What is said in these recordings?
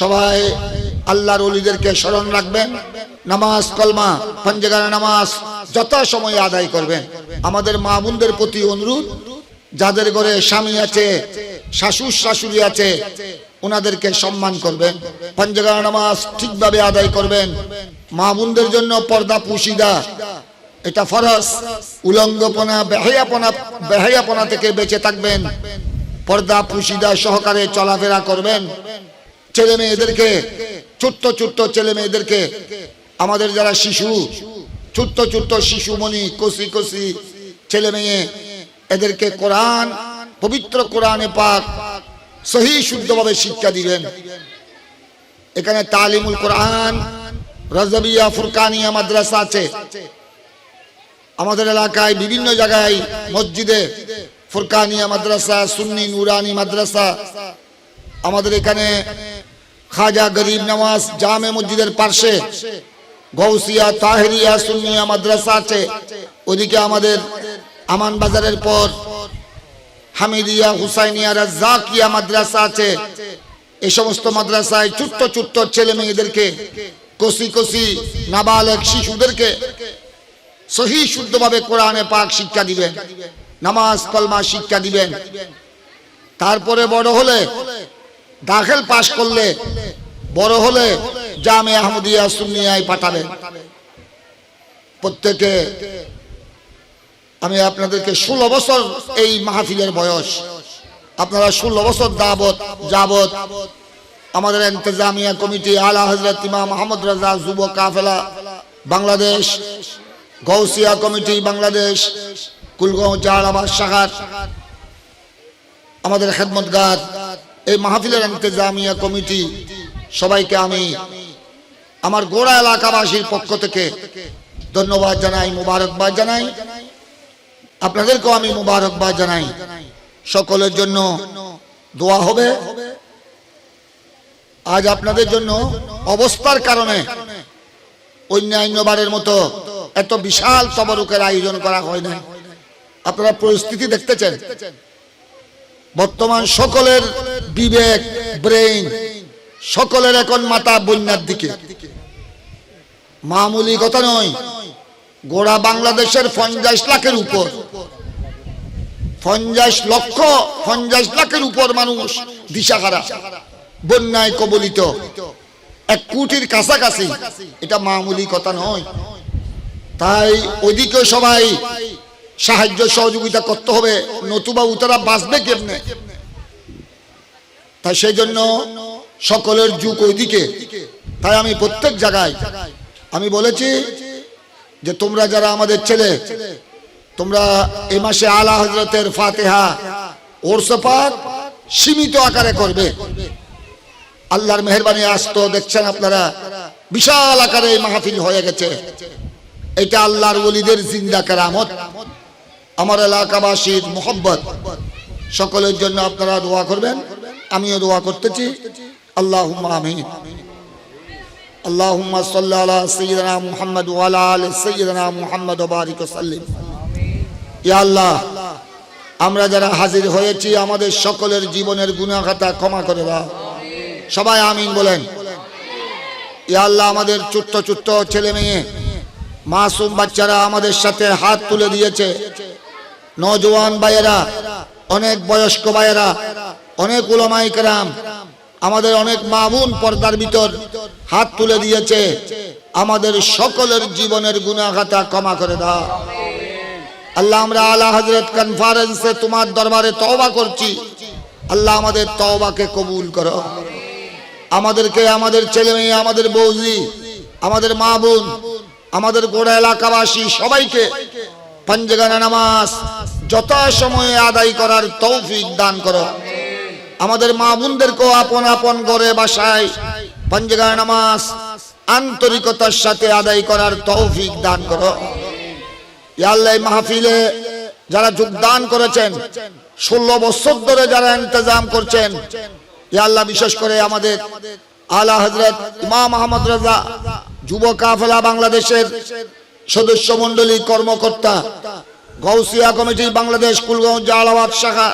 সবাই আল্লাহর অলিদেরকে স্মরণ রাখবেন। নামাজ, কলমা পঞ্জগানা নামাজ যথা সময় আদায় করবেন। আমাদের মা বোনদের প্রতি অনুরোধ, যাদের ঘরে স্বামী আছে শাশুর শাশুড়ি আছে ওনাদেরকে সম্মান করবেন। পঞ্জগানা নামাজ ঠিকভাবে আদায় করবেন। মা বোনদের জন্য পর্দা পুশিদা, এটা ফরজ। উলঙ্গপনা, বেহায়াপনা বেহায়াপনা থেকে বেঁচে থাকবেন। পর্দা পুশিদা সহকারে চলাফেরা করবেন। ছেলে মেয়েদেরকে, ছোট্ট ছোট্ট ছেলে মেয়েদেরকে, আমাদের যারা শিশু, ছোট্ট ছোট্ট শিশুমণি, কষি কষি ছেলে মেয়ে, এদেরকে কোরআন, পবিত্র কোরআনে পাক সহি শুদ্ধভাবে শিক্ষা দিবেন। এখানে তালিমুল কোরআন, রাজবিয়া ফুরকানিয়া মাদ্রাসা আছে। আমাদের এলাকায় বিভিন্ন জায়গায় মসজিদে ফুরকানিয়া মাদ্রাসা, সুন্নি নুরানি মাদ্রাসা। আমাদের এখানে খাজা গরিব নওয়াজ জামে মসজিদের পাশে গৌসিয়া তাহেরিয়া, সুন্নিয়া মাদ্রাসা আছে। ওদিকে আমাদের আমান বাজারের পর হামিদিয়া, হুসাইনিয়া, রাজ্জাকিয়া মাদ্রাসা আছে। এই সমস্ত মাদ্রাসায় ছোট্ট ছোট্ট ছেলে মেয়েদেরকে, কষি কষি নাবালক শিশুদেরকে সহি শুদ্ধভাবে কোরআনে পাক শিক্ষা দিবেন, নামাজ কলমা শিক্ষা দিবেন। তারপরে বড় হলে দাখিল পাশ করলে বড় হলে জামে আহমদিয়া সুন্নিয়ায় পাঠাবেন প্রত্যেকে আমি আপনাদেরকে ষোলো বছর এই মাহফিলের বয়স। আপনারা ষোলো বছর দাবত, যাবত আমাদের ইন্তজামিয়া কমিটি আলা হজরত ইমাম মোহাম্মদ রাজা যুব কাফেলা বাংলাদেশ গৌসিয়া কমিটি বাংলাদেশ, কুলগাঁও জালাবাদ শাখার আমাদের খেদমতগার এই মাহফিলের ইন্তজামিয়া কমিটি, সবাইকে আমি আমার গোড়া এলাকাবাসীর পক্ষ থেকে ধন্যবাদ জানাই, মুবারকবাদ জানাই। আপনাদেরকেও আমি মুবারকবাদ জানাই। সকলের জন্য দোয়া হবে। আজ আপনাদের জন্য অবস্থার কারণে অন্যান্যবারের মতো এত বিশাল তবরুকের আয়োজন করা হয় না আপনারা পরিস্থিতি দেখতেছেন। বর্তমান সকলের বিবেক, ব্রেইন, সকলের এখন মাথা বন্যার দিকে। মামুলি কথা নয়, গোড়া বাংলাদেশের পঞ্চাশ লাখের উপর। পঞ্চাশ লক্ষ, পঞ্চাশ লাখের উপর মানুষ দিশাহারা, বন্যায় কবলিত। এক কোটির কাছাকাছি, এটা মামুলি কথা নয়। তাই ওইদিকে সবাই সাহায্য সহযোগিতা করতে হবে। নতুবা উতারা বাঁচবে কেমনে? তাই সেই জন্য সকলের যুগ ওইদিকে। তাই আমি প্রত্যেক জায়গায় আমি বলেছি যে তোমরা যারা আমাদের ছেলে, তোমরা এই মাসে আলা হজরতের ফাতেহা ওরসপাক সীমিত আকারে করবে। আল্লাহর মেহরবানি আসতো দেখছেন আপনারা, বিশাল আকারে এই মাহফিল হয়ে গেছে। এটা আল্লাহর ওলিদের জিন্দা কেরামত। আমার এলাকাবাসীর মোহব্বত সকলের জন্য আপনারা দোয়া করবেন আমিও দোয়া করতেছি আল্লাহ আমিন اللهم صل على سيدنا محمد وعلى ال سيدنا محمد وبارك وسلم ইয়া আল্লাহ আমরা যারা হাজির হয়েছি আমাদের সকলের জীবনের গুণাখাতা ক্ষমা করে দাও সবাই আমিন বলেন ইয়া আল্লাহ আমাদের ছোট্ট ছোট্ট ছেলে মেয়ে মাসুম বাচ্চারা আমাদের সাথে হাত তুলে দিয়েছে নজওয়ান ভাইয়েরা, অনেক বয়স্ক ভাইয়েরা, অনেক উলামাই কেরাম, আমাদের অনেক মামুন পর্দার ভিতর হাত তুলে দিয়েছে। আমাদের সকলের জীবনের গুণাখাতা ক্ষমা করে দাও। আল্লাহ, আমরা আলা হজরত কনফারেন্সে তোমার দরবারে তওবা করছি। আল্লাহ, আমাদের তওবাকে কবুল করো। আমাদেরকে, আমাদের ছেলে মেয়ে, আমাদের বৌজি আমাদের মা বোন আমাদের গোড়া এলাকাবাসী সবাইকে পঞ্জগানা নামাজ যথাসময়ে আদায় করার তৌফিক দান করো। আমাদের মা বোনদেরকেও আপন আপন ঘরে বাসায় পঞ্জগানা নামাজ আন্তরিকতার সাথে আদায় করার তৌফিক দান করো। আল্লাহ মাহফিলে যারা যোগদান করেছেন, ষোলো বছর ধরে যারা ইন্তজাম করছেন আল্লাহ বিশেষ করে আমাদের আলা হজরত ইমাম আহমদ রাজা যুব কাফেলা বাংলাদেশের সদস্য মন্ডলী কর্মকর্তা গৌসিয়া কমিটি বাংলাদেশ কুলগাঁও জালাবাদ শাখা,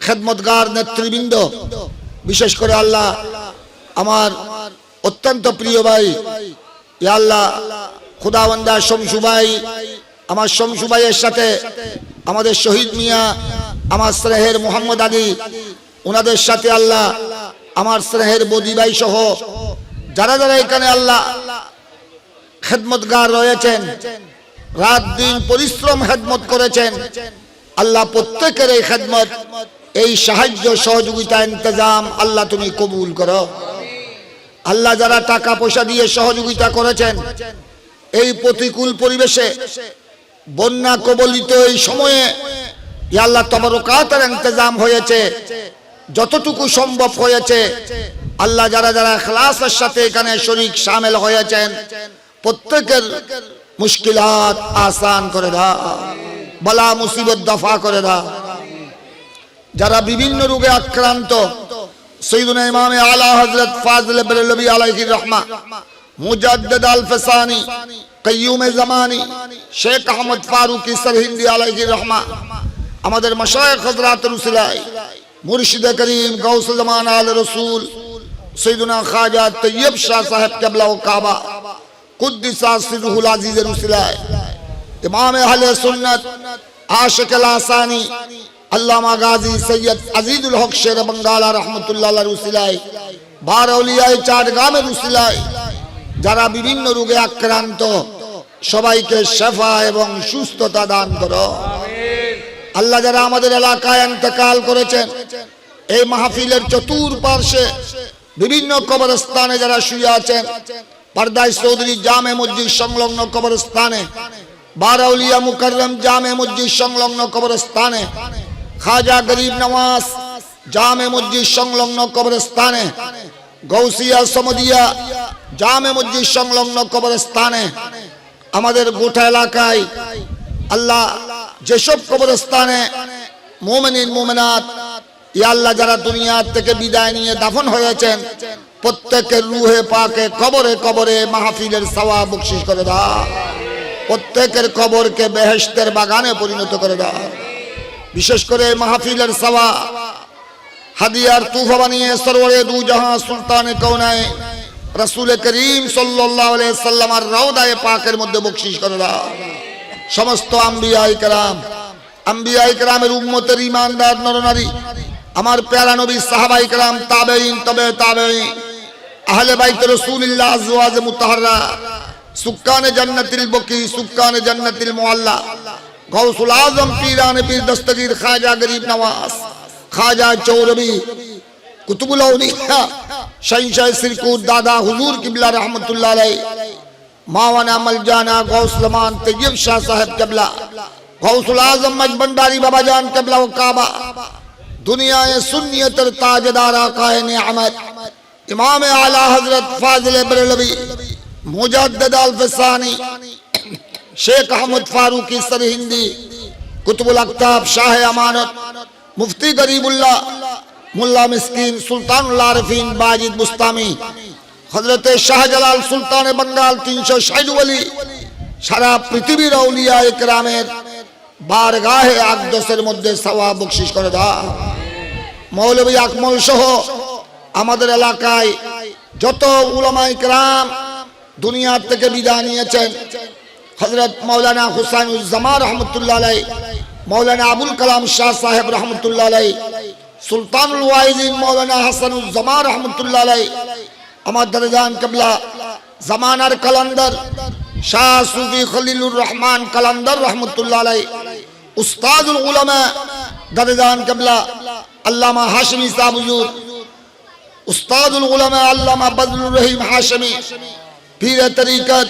খেদমতগার নেতৃবৃন্দ, বিশেষ করে আল্লাহ, আমার অত্যন্ত প্রিয় ভাই আল্লাহ, খুদাবন্দা শমসু ভাই, আমার শমসু ভাইয়ের সাথে আমাদের শহীদ মিয়া, আমার স্নেহের মোহাম্মদ আলী ওনাদের সাথে আল্লাহ, আমার স্নেহের বদি ভাই সহ, যারা যারা এখানে আল্লাহ খেদমতগার রয়েছেন। রাত দিন পরিশ্রম খেদমত করেছেন। আল্লাহ প্রত্যেকের এই খেদমত, এই সাহায্য সহযোগিতা ইন্তজাম আল্লাহ তুমি কবুল করো। আল্লাহ যারা টাকা পয়সা দিয়ে সহযোগিতা করেছেন, এই প্রতিকূল পরিবেশে বন্যা কবলিত এই সময়ে আল্লাহ তোমার তবরকাতের ইন্তজাম হয়েছে, যতটুকু সম্ভব হয়েছে। আল্লাহ যারা যারা খ্লাসের সাথে এখানে শরিক সামিল হয়েছেন প্রত্যেকের মুশকিলাত আসান করে দাও বলা মুসিবত দফা করে দাও যারা বিভিন্ন রোগে আক্রান্ত, সৈয়দুনা ইমামে আলা হযরত ফাজল বেরেলভী আলাইহির রহমা, মুজাদ্দিদ আল ফসানি, কাইয়ুমে জামানি, শেখ আহমদ ফারুকি সরহিন্দি আলাইহির রহমা, আমাদের মশায়েখ হযরত রসুলাই মুর্শিদ করিম গৌস জামান আল রসুল, সৈয়দুনা খাজা তৈয়ব শাহ সাহেব কেবলা ও কাবা সিরহুল সৈয়দ আজিজুল যারা বিভিন্ন রোগে আক্রান্ত, সবাইকে শেফা এবং সুস্থতা দান করো। আল্লাহ যারা আমাদের এলাকায় ইন্তেকাল করেছেন, এই মাহফিলের চতুর্পার্শ্বে বিভিন্ন কবরস্থানে যারা শুয়ে আছেন পারদাই চৌধুরী জামে মসজিদ সংলগ্ন কবরস্থানে, বারাউলিয়া মুকাররম জামে মসজিদ সংলগ্ন কবরস্থানে, খাজা গরিব নওয়াজ জামে মসজিদ সংলগ্ন কবরস্থানে, গৌসিয়া সমদিয়া জামে মসজিদ সংলগ্ন কবরস্থানে, আমাদের গোটা এলাকায় আল্লাহ যেসব কবরস্থানে মোমেনিন, মোমেনাত, ইয়া আল্লাহ যারা দুনিয়ার থেকে বিদায় নিয়ে দাফন হয়েছেন প্রত্যেকের রুহে পাকে কবরে কবরে মাহফিলের সওয়া বকশিস করে দাও প্রত্যেকের কবরকে বেহেস্তের বাগানে পরিণত করে দাও বিশেষ করে মাহফিলের সওয়া হাদিয়ার তুফা বানিয়ে সরোয়ারে দু জাহাঁ সুলতানে কৌনায় রসুল করিম আলাইহি সাল্লামার রওদায়ে পাকের মধ্যে বকশিস করে দাও সমস্ত আম্বিয়া ইকরাম আম্বিয়া ইকরামের উম্মতের ইমানদার নরনারী, আমার প্যারা নবী সাহাবা ইকরাম তাবেইন তবে তাবেইন اہل بیت رسول اللہ ازواج متحرہ سکان جنت البکی سکان جنت المعلہ غوث العظم پیران پیر دستگیر خاجہ گریب نواز خاجہ چوربی کتب الاولیاء شہنشاہ سرکوت دادا حضور قبلہ رحمت اللہ علیہ ماوانا ملجانا غوث لمان تیب شاہ صاحب قبلہ غوث العظم مجبنداری بابا جان قبلہ و کعبہ، دنیا سنیتر تاجدار آقا نعمت امام اعلی حضرت فاضل بریلوی مجدد الفسانی شیخ احمد فاروقی سرہندی قطب الاقتاب شاہ امانت مفتی غریب اللہ ملا مسکین سلطان اللہ عارفین باجد بستامی হজরত শাহজালাল সুলতান বঙ্গাল তিনশো ষাটবলি সারা পৃথিবীর আউলিয়া একরামের বার গাহে আকদোষের মধ্যে সাওয়া বকশিস করে দা মৌলবী আকমল সহ আমাদের এলাকায় যত উলামা ইকরাম দুনিয়ার থেকে বিদায় নিয়েছেন হজরত মৌলানা হুসাইনুজ্জামা রহমতুল্লাহ আলাই মৌলানা আবুল কালাম শাহ সাহেব রহমতুল্লাহ আলাই সুলতানুল ওয়াইদিন মৌলানা হাসানুজ্জামা রহমতুল্লাহ আলাই আমার দাদাজান কেবলা জামানার কালান্দার, শাহ সুফি খলিলুর রহমান কালান্দার রহমতুল্লাহ আলাই উস্তাদুল উলামা দাদাজান কেবলা আল্লামা হাশমি সাহ হুজুর উস্তাদুল উলামা আল্লামা বদলুর রহিম হাশমি পীর তরিকত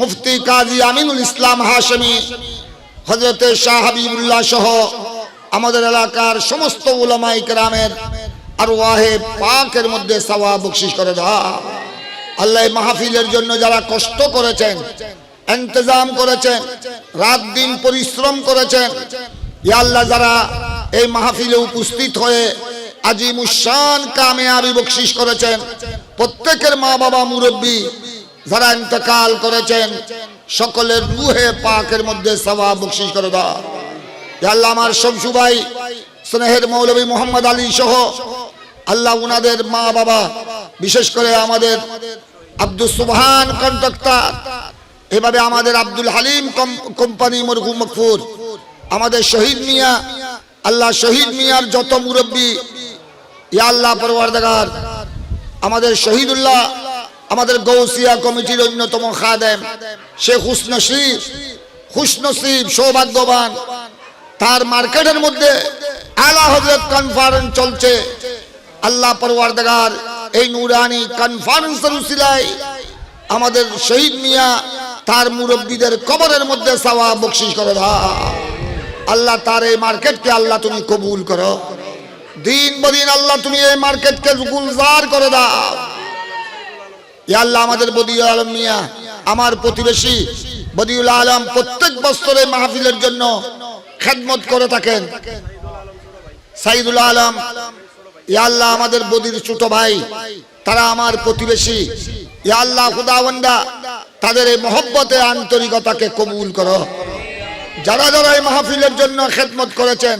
মুফতি কাজী আমিনুল ইসলাম হাশমি হজরত শাহ হাবিবুল্লাহ সহ আমাদের এলাকার সমস্ত উলামা ইকরামের আর ওয়াহে পাকের মধ্যে সওয়া বকশিস করে দাও আল্লাহ মাহফিলের জন্য যারা কষ্ট করেছেন, ইন্তজাম করেছেন, রাত দিন পরিশ্রম করেছেন, ইয়া আল্লাহ যারা এই মাহফিলে উপস্থিত হয়ে আজিমুসান কামিয়াবি বকশিস করেছেন। প্রত্যেকের মা বাবা মুরব্বী যারা ইন্তকাল করেছেন, সকলের রুহে পাকের মধ্যে সওয়া বকশিস করে দাও আল্লাহ আমার শমসু স্নেহের মৌলভী মোহাম্মদ আলী সহ, আল্লাহ উনাদের মা বাবা বিশেষ করে আমাদের আব্দুল সুবহান কন্ট্রাক্টর এভাবে আমাদের আব্দুল হালিম কম- কোম্পানি মরঘু মকফুর, আমাদের শহীদ মিয়া, আল্লাহ শহীদ মিয়ার যত মুরব্বী ইয়া আল্লাহ পরওয়ারদাগার আমাদের শহীদুল্লাহ, আমাদের গৌসিয়া কমিটির অন্যতম খাদেম, শেখ হুসনসিব হুসনসিব সৌভাগ্যবান। তার মার্কেটের মধ্যে আলা হজরত কনফারেন্স চলছে। আল্লাহ পরওয়ারদাগার এই নুরানি কনফারেন্সের উসিলায় আমাদের শহীদ মিয়া তার মুরব্বীদের কবরের মধ্যে সাওয়া বকশিস করে। আল্লাহ তার এই মার্কেটকে আল্লাহ তুমি কবুল করো। দিন বদিন আল্লাহ তুমি এই মার্কেটকে গুলজার করে দাও। আল্লাহ আমাদের বদিউল আলম মিয়া, আমার প্রতিবেশী বদিউল আলম প্রত্যেক বছরে মাহফিলের জন্য খেদমত করে থাকেন। সাইদুল আলম আল্লাহ আমাদের বদির ছোট ভাই, তারা আমার প্রতিবেশী। আল্লাহ খুদাওয়ান্ডা তাদের এই মহব্বতে আন্তরিকতাকে কবুল করো। যারা যারা এই মাহফিলের জন্য খেদমত করেছেন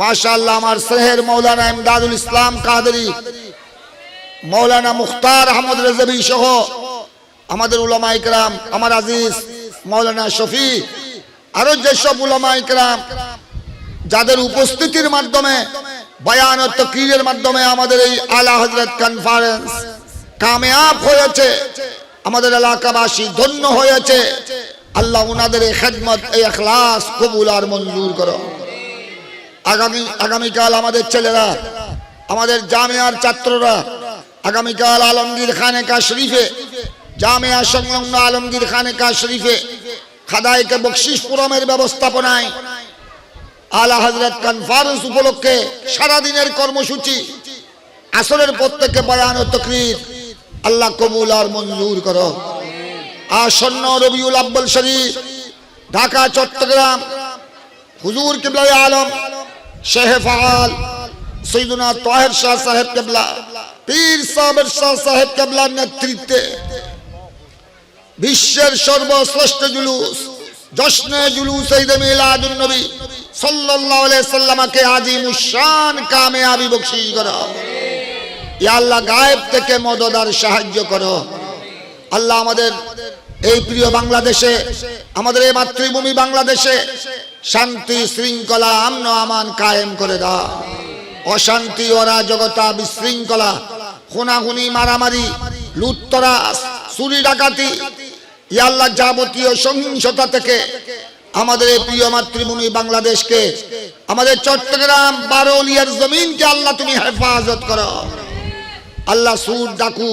মাশাআল্লাহ, আমার স্নেহের মৌলানা ইমদাদুল ইসলাম কাদেরি, মৌলানা মুখতার আহমদ রেজাবি সহ আমাদের উলামা ইকরাম আমার আজিজ মৌলানা শফি, আরও যেসব উলামা ইকরাম যাদের উপস্থিতির মাধ্যমে, বয়ান ও তকরিরের মাধ্যমে আমাদের এই আলা হজরত কনফারেন্স কামিয়াব হয়েছে, আমাদের এলাকাবাসী ধন্য হয়েছে, আল্লাহ উনাদের এই খেদমত, এই এখলাস কবুল আর মঞ্জুর করো। আগামী, আগামীকাল আমাদের ছেলেরা, আমাদের জামিয়ার ছাত্ররা, আগামীকাল আলমগীর খানেকা শরীফে, জামিয়া সংলগ্ন আলমগীর খানেকা শরীফে খাদাইকে বকশিস পুরমের ব্যবস্থাপনায় আলা হজরত কনফারেন্স উপলক্ষে সারাদিনের কর্মসূচি, আসরের পর থেকে বয়ান ও তকরির আল্লাহ কবুল আর মঞ্জুর করো। আসন্ন রবিউল আব্বাল শরীফ, ঢাকা, চট্টগ্রাম, হুজুর কিবলা আলম শেহ ফাল সৈদুনা তোহের শাহ সাহেব কেবলা, পীর সাহেবের শাহ সাহেব কেবলার নেতৃত্বে বিশ্বের সর্বশ্রেষ্ঠ জুলুস, জশ্নে জুলুস ঈদ মিলাদুন নবী সাল্লাল্লাহু আলাইহি সাল্লামকে আজিমুশ শান কামিয়াবি বখশিশ করো। ইয়া আল্লাহ গায়েব থেকে মদদ আর সাহায্য করো। আল্লাহ আমাদের এই প্রিয় বাংলাদেশে, আমাদের এই মাতৃভূমি বাংলাদেশে শান্তি শৃঙ্খলা আমন আমান কায়েম করে দাও। অশান্তি অরাজকতা বিশৃঙ্খলা, খুনাখুনি মারামারি লুটতরাস চুরি ডাকাতি ইয়া আল্লাহ যাবতীয় সহিংসতা থেকে আমাদের প্রিয় মাতৃভূমি বাংলাদেশকে, আমাদের চট্টগ্রাম বারোলিয়ার জমিনকে আল্লাহ তুমি হেফাজত করো। আল্লাহ সুর ডাকু,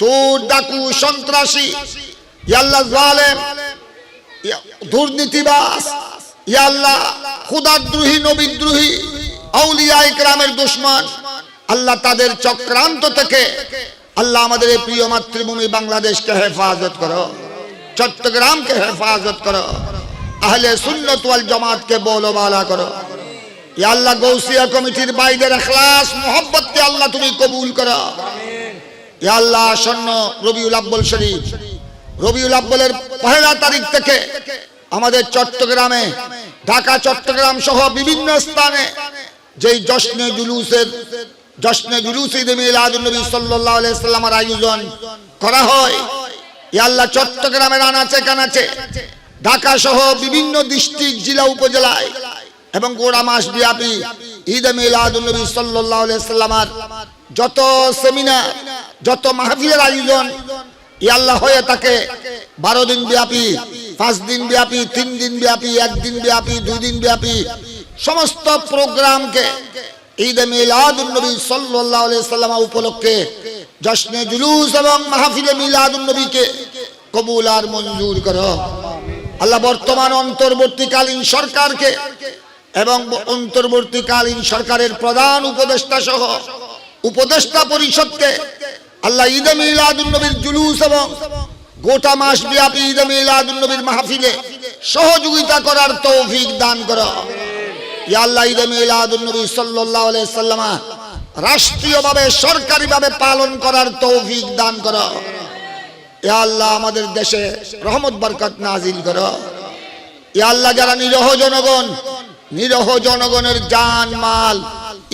চোর ডাকু, সন্ত্রাসী ইয়াল্লাহ জালেম দুর্নীতিবাস ইয়াল্লাহ খুদাদ্রোহী নবীদ্রোহী আউলিয়া ইকরামের দুশ্মন। আল্লাহ তাদের চক্রান্ত থেকে আল্লাহ আমাদের এই প্রিয় মাতৃভূমি বাংলাদেশকে হেফাজত করো, চট্টগ্রামকে হেফাজত করো, আহলে সুন্নত ওয়াল জামাতকে বলো বালা করো। ইয়া আল্লাহ, গৌসিয়া কমিটির বাইদের এখলাস, মোহব্বতকে আল্লাহ তুমি কবুল করো। ইয়া আল্লাহ, আসন্ন রবিউল আব্বল শরীফ, রবিউল আব্বলের পহেলা তারিখ থেকে আমাদের চট্টগ্রামে, ঢাকা, চট্টগ্রাম সহ বিভিন্ন স্থানে যেই জশ্নে জুলুসের, জশ্নে জুলুস ঈদ মিলাদুন নবী সাল্লাল্লাহু আলাইহি সাল্লামের আয়োজন করা হয়। আল্লাহ চট্টগ্রামের আনাচে কানাচে, ঢাকা সহ বিভিন্ন ডিস্ট্রিক্ট, জেলা, উপজেলায় এবং গোড়া মাস ব্যাপী ঈদ মিলাদুন নবী সাল্লাল্লাহু আলাইহি সাল্লামের যত সেমিনার, যত মাহফিলের আয়োজন আল্লাহ হয়ে থাকে বারো দিন ব্যাপী পাঁচ দিন ব্যাপী তিন দিন ব্যাপী, একদিন ব্যাপী দুই দিন ব্যাপী, সমস্ত প্রোগ্রামকে ঈদ মিলাদুন নবী সাল্লাল্লাহু আলাইহি সাল্লাম উপলক্ষে জশ্নে জুলুস এবং মাহফিলে মিলাদুন নবীকে কবুল আর মঞ্জুর করো। আল্লাহ বর্তমান অন্তর্বর্তীকালীন সরকারকে এবং অন্তর্বর্তীকালীন সরকারের প্রধান উপদেষ্টা সহ উপদেষ্টা পরিষদকে আল্লাহ ঈদ মিলাদুন নবীর জুলুস এবং গোটা মাস ব্যাপী ঈদে মিলাদুলনবীর মাহফিলে সহযোগিতা করার তৌফিক দান করো। ইয়া আল্লাহ ঈদে মিলাদুন নবী সাল্লাল্লাহু সাল্লামা রাষ্ট্রীয়ভাবে সরকারিভাবে পালন করার তৌফিক দান করো। ইয়া আল্লাহ আমাদের দেশে রহমত বরকত নাজিল করো। ইয়া আল্লাহ যারা নিরহ জনগণ নিরহ জনগণের জান মাল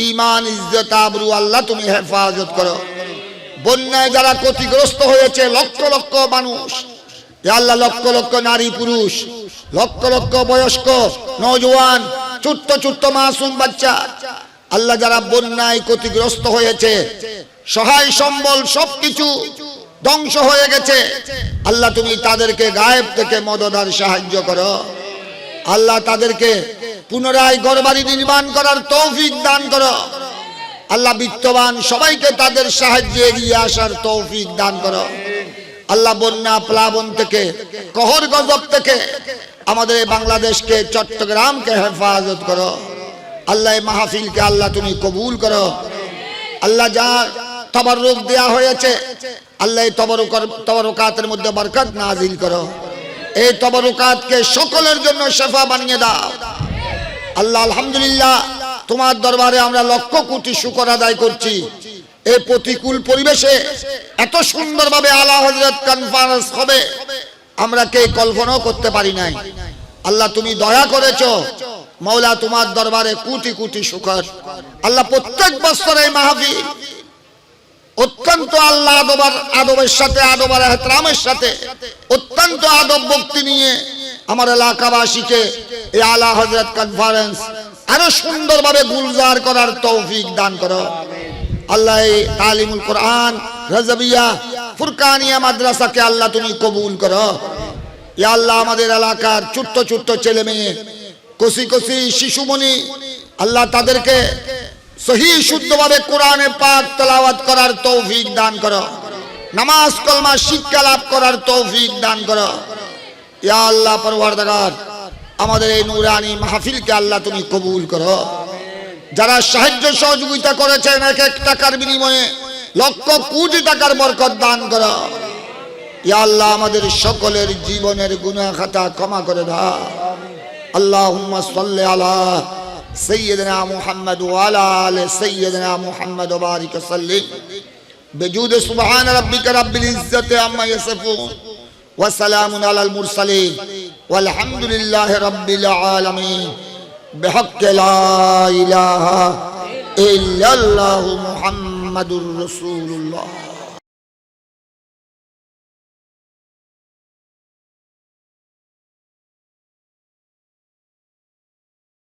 ইমান ইজ্জত আবরু আল্লাহ তুমি হেফাজত করো। বন্যায় যারা ক্ষতিগ্রস্ত হয়েছে, লক্ষ লক্ষ মানুষ। আল্লাহ লক্ষ লক্ষ নারী, পুরুষ, লক্ষ লক্ষ বয়স্ক নজওয়ান ছোট্ট ছোট্ট মাসুম বাচ্চা। আল্লাহ যারা বন্যায় ক্ষতিগ্রস্ত হয়েছে, সহায় সম্বল সবকিছু ধ্বংস হয়ে গেছে। আল্লাহ তুমি তাদেরকে গায়েব থেকে মদদার সাহায্য করো। আল্লাহ তাদেরকে পুনরায় ঘরবাড়ি নির্মাণ করার তৌফিক দান করো। আল্লাহ বিত্তবান, সবাইকে তাদের সাহায্যে এগিয়ে আসার তৌফিক দান করো। আল্লাহ বন্যা প্লাবন থেকে, কহর গজব থেকে আমাদের বাংলাদেশকে চট্টগ্রামকে হেফাজত করো। আল্লাহ মাহফিলকে আল্লাহ তুমি কবুল করো। আল্লাহ যা তবরুক দেয়া হয়েছে, আল্লাহ তবরুকাতের মধ্যে বরকত নাজিল করো। এই তবরুকাতকে সকলের জন্য শেফা বানিয়ে দাও। আল্লাহ আলহামদুলিল্লাহ তোমার দরবারে আমরা লক্ষ কোটি শুকর আদায় করছি। এই প্রতিকূল পরিবেশে এত সুন্দরভাবে আলা হজরত কনফারেন্স হবে, আমরা কে কল্পনাও করতে পারি নাই। আল্লাহ তুমি দয়া করেছ মৌলা তোমার দরবারে কোটি কোটি শুকর। আল্লাহ প্রত্যেক বছর এই মাহফিল অত্যন্ত আল্লাহ আদবার আদবের সাথে আদবার এহতরামের সাথে, অত্যন্ত আদব ভক্তি নিয়ে আমার এলাকাবাসীকে এই আলা হজরত কনফারেন্স আরও সুন্দরভাবে গুলজার করার তৌফিক দান করো। আল্লাহ তালিমুল কোরআন, রাজাবিয়া, ফুরকানিয়া মাদ্রাসাকে আল্লাহ তুমি কবুল করো। ইয়া আল্লাহ আমাদের এলাকার ছোট্ট ছোট্ট ছেলে মেয়ে, কষি কষি শিশুমণি আল্লাহ তাদেরকে সহি শুদ্ধভাবে কোরআনে পাক তেলাওয়াত করার তৌফিক দান করো। নামাজ কলমা শিক্ষা লাভ করার তৌফিক দান করো। ইয়া আল্লাহ পরওয়ারদাগার আমাদের এই নুরানি মাহফিলকে আল্লাহ তুমি কবুল করো যারা সাহায্য সহযোগিতা করেছেন এক এক টাকার বিনিময়ে লক্ষ কোটি টাকার বরকত দান করো ইয়া আল্লাহ আমাদের সকলের জীবনের গুনাহ খাতা ক্ষমা করে দাও আল্লাহুম্মা সাল্লি আলা سيدنا محمد وعلى آل سيدنا محمد وبارك وسلم بجود سبحان ربك رب العزة عما يصفون وسلام على المرسلين والحمد لله رب العالمين بحق لا إله إلا الله محمد رسول الله